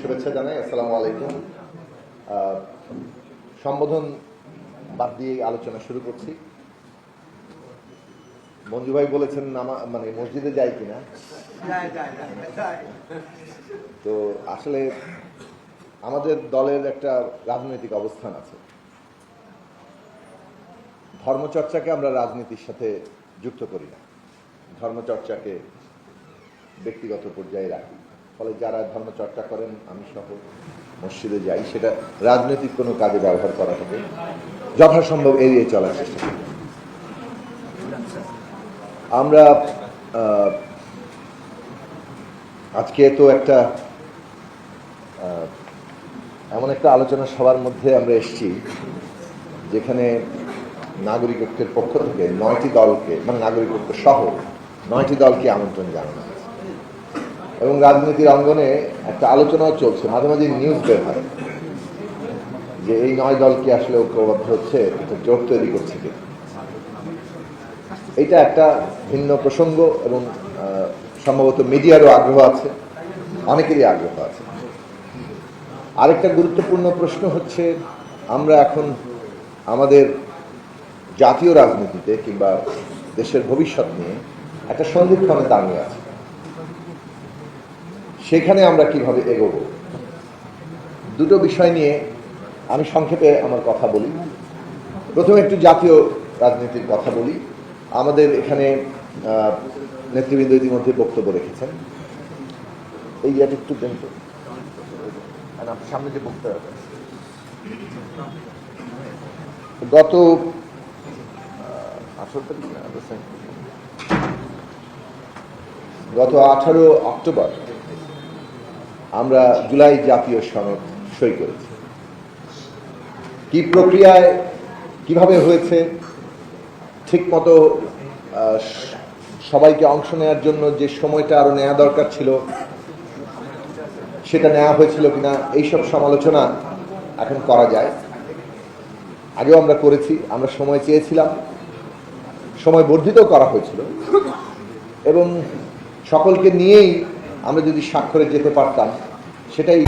শুভেচ্ছা জানাই আসসালামু আলাইকুম। সম্বোধন বাদ দিয়ে আলোচনা শুরু করছি। মঞ্জু ভাই বলেছেন নামা মানে মসজিদে যাই কিনা? তো আসলে আমাদের দলের একটা রাজনৈতিক অবস্থান আছে। ধর্মচর্চাকে আমরা রাজনীতির সাথে যুক্ত করি না। ধর্মচর্চাকে ব্যক্তিগত পর্যায়ে রাখি। ফলে যারা ধর্মচর্চা করেন, আমি সহ মসজিদে যাই, সেটা রাজনৈতিক কোনো কাজে ব্যবহার করা হবে। যথাসম্ভব এড়িয়ে চলার চেষ্টা করি। আমরা আজকে তো একটা এমন একটা আলোচনা সবার মধ্যে আমরা এসেছি, যেখানে নাগরিকত্বের পক্ষ থেকে নয়টি দলকে মানে নাগরিকত্ব সহ নয়টি দলকে আমন্ত্রণ জানানো হয়েছে এবং রাজনীতির অঙ্গনে একটা আলোচনাও চলছে, মাঝে মাঝে নিউজ বের হয় যে এই নয় দলকে আসলে ঐক্যবদ্ধ হচ্ছে, একটা জোট তৈরি করছে কিনা এটা একটা ভিন্ন প্রসঙ্গ এবং সম্ভবত মিডিয়ারও আগ্রহ আছে, অনেকেরই আগ্রহ আছে। আরেকটা গুরুত্বপূর্ণ প্রশ্ন হচ্ছে, আমরা এখন আমাদের জাতীয় রাজনীতিতে কিংবা দেশের ভবিষ্যৎ নিয়ে একটা সন্ধিক্ষণে দাঁড়িয়ে আছি। সেখানে আমরা কীভাবে এগোব? দুটো বিষয় নিয়ে আমি সংক্ষেপে আমার কথা বলি। প্রথমে একটু জাতীয় রাজনীতির কথা বলি। আমাদের এখানে নেতৃবৃন্দ ইতিমধ্যে বক্তব্য রেখেছেন। এই একটু সামনে যে বক্তব্য। গত। গত আঠারো অক্টোবর আমরা জুলাই জাতীয় সনদ সই করেছি। কি প্রক্রিয়ায়, কীভাবে হয়েছে ঠিক মতো সবাইকে অংশ নেওয়ার জন্য যে সময়টা আরও নেওয়া দরকার ছিল, সেটা নেওয়া হয়েছিল কিনা, এইসব সমালোচনা এখন করা যায়। আগেও আমরা করেছি, আমরা সময় চেয়েছিলাম, সময় বর্ধিত করা হয়েছিল। এবং সকলকে নিয়েই আমরা যদি স্বাক্ষরে যেতে পারতাম সেটাই